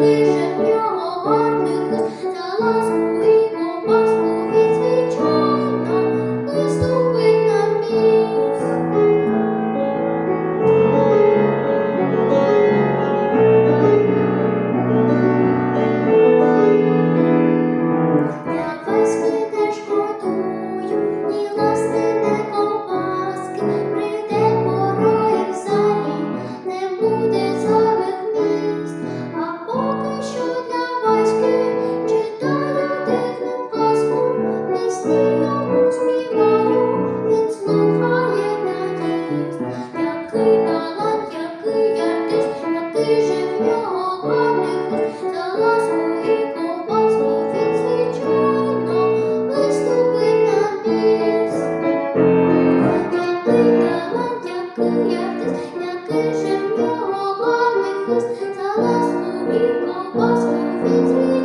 лише в нього гарних та ласках. Який же в нього головний хвост, залазну і ковбаску.